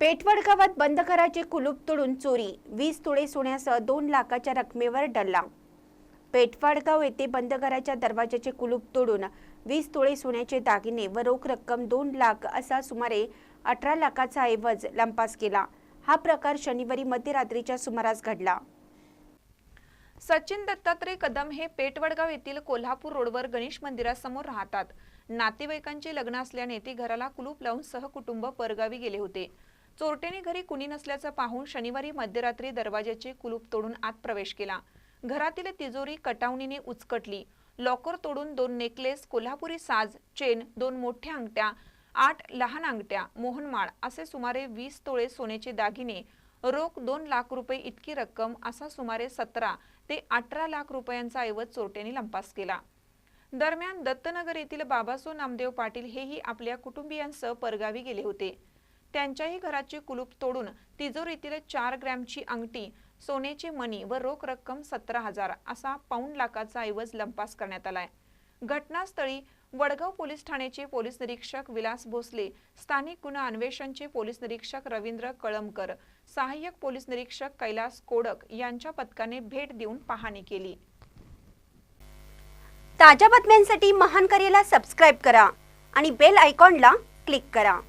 पेठवड गावात बंद घराचे कुलूप तोडून चोरी. वीस तुळे सोन्यासह दोन लाखाच्या रकमेवर डल्ला पेठवाडगाव येथे बंद घराच्या दरवाजाचे कुलूप तोडून वीस तुळे सोन्याचे दागिने व रोख रक्कम दोन लाख असा सुमारे अठरा लाखाचा ऐवज लंपास केला. हा प्रकार शनिवारी मध्यरात्रीच्या सुमारास घडला. सचिन दत्तात्रय कदम हे पेटवडगाव येथील कोल्हापूर रोडवर गणेश मंदिरासमोर राहतात. नातेवाईकांचे लग्न असल्याने ते घराला कुलूप लावून सहकुटुंब परगावी गेले होते. चोरट्याने घरी कुणी नसल्याचं पाहून शनिवारी मध्यरात्री दरवाजाचे कुलूप तोडून आत प्रवेश केला. घरातील तिजोरी कटावणीने उचकटली. लॉकर तोडून दोन नेकलेस कोल्हापुरी साज चेन दोन मोठ्या अंगठ्या आठ लहान अंगठ्या मोहनमाळ असे सुमारे वीस तोळे सोन्याचे दागिने रोख दोन लाख रुपये इतकी रक्कम असा सुमारे सतरा ते अठरा लाख रुपयांचा ऐवज चोरट्याने लंपास केला. दरम्यान दत्तनगर येथील बाबासो नामदेव पाटील हेही आपल्या कुटुंबियांसह परगावी गेले होते. त्यांच्याही घराचे कुलूप तोडून तिजोरीतील चार ग्रॅमची अंगठी सोन्याची मणी व रोख रक्कम सतरा हजार असा पाऊण लाखाचा ऐवज लंपास करण्यात आलाय. घटनास्थळी वडगाव पोलीस ठाण्याचे पोलीस निरीक्षक विलास भोसले स्थानिक गुन्हा अन्वेषणचे पोलीस निरीक्षक रवींद्र कळमकर सहाय्यक पोलीस निरीक्षक कैलास कोडक यांच्या पथकाने भेट देऊन पाहणी केली. ताज्या बातम्यांसाठी महान करेला सबस्क्राईब करा आणि बेल आयकॉनला क्लिक करा.